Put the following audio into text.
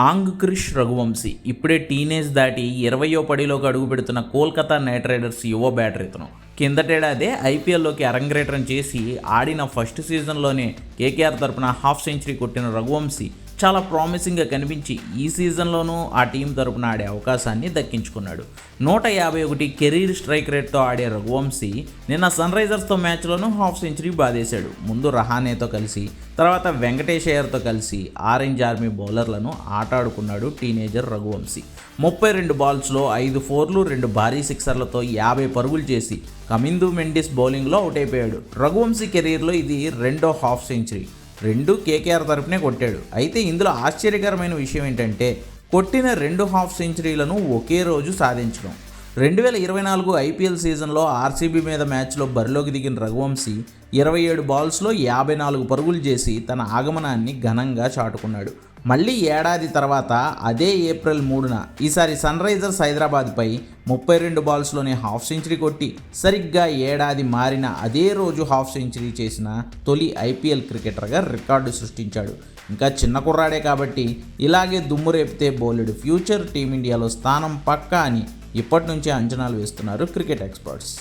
ఆంగ్ క్రిష్ రఘువంశీ ఇప్పుడే టీనేజ్ దాటి ఇరవయో పడిలోకి అడుగు పెడుతున్న కోల్కతా నైట్ రైడర్స్ యువ బ్యాటర్ ఇతను కిందటేడాదే ఐపీఎల్లోకి అరంగేట్రం చేసి ఆడిన ఫస్ట్ సీజన్లోనే కేకేఆర్ తరపున హాఫ్ సెంచరీ కొట్టిన రఘువంశీ చాలా ప్రామిసింగ్గా కనిపించి ఈ సీజన్లోనూ ఆ టీం తరపున ఆడే అవకాశాన్ని దక్కించుకున్నాడు. నూట యాభై ఒకటి కెరీర్ స్ట్రైక్ రేట్తో ఆడే రఘువంశీ నిన్న సన్ రైజర్స్తో మ్యాచ్లోనూ హాఫ్ సెంచరీ బాధేశాడు ముందు రహానేతో కలిసి తర్వాత వెంకటేశయ్యర్తో కలిసి ఆరెంజ్ ఆర్మీ బౌలర్లను ఆటాడుకున్నాడు టీనేజర్ రఘువంశీ. ముప్పై రెండు బాల్స్లో ఐదు ఫోర్లు రెండు భారీ సిక్సర్లతో యాభై పరుగులు చేసి కమిందు మెండిస్ బౌలింగ్లో అవుట్ అయిపోయాడు. రఘువంశీ కెరీర్లో ఇది రెండో హాఫ్ సెంచరీ. రెండు కేకేఆర్ తరపునే కొట్టాడు. అయితే ఇందులో ఆశ్చర్యకరమైన విషయం ఏంటంటే కొట్టిన రెండు హాఫ్ సెంచరీలను ఒకే రోజు సాధించడం. రెండు వేల ఇరవై నాలుగు ఐపీఎల్ సీజన్లో ఆర్సీబీ మీద మ్యాచ్లో బరిలోకి దిగిన రఘువంశీ ఇరవై ఏడు బాల్స్లో యాభై నాలుగు పరుగులు చేసి తన ఆగమనాన్ని ఘనంగా చాటుకున్నాడు. మళ్ళీ ఏడాది తర్వాత అదే ఏప్రిల్ మూడున ఈసారి సన్ రైజర్స్ హైదరాబాద్పై ముప్పై రెండు బాల్స్లోనే హాఫ్ సెంచరీ కొట్టి సరిగ్గా ఏడాది మారిన అదే రోజు హాఫ్ సెంచరీ చేసిన తొలి ఐపీఎల్ క్రికెటర్గా రికార్డు సృష్టించాడు ఇంకా చిన్న కుర్రాడే కాబట్టి ఇలాగే దుమ్ము రేపితే బోలెడు ఫ్యూచర్ టీమిండియాలో స్థానం పక్కా అని ఇప్పటి నుంచే అంచనాలు వేస్తున్నారు క్రికెట్ ఎక్స్పర్ట్స్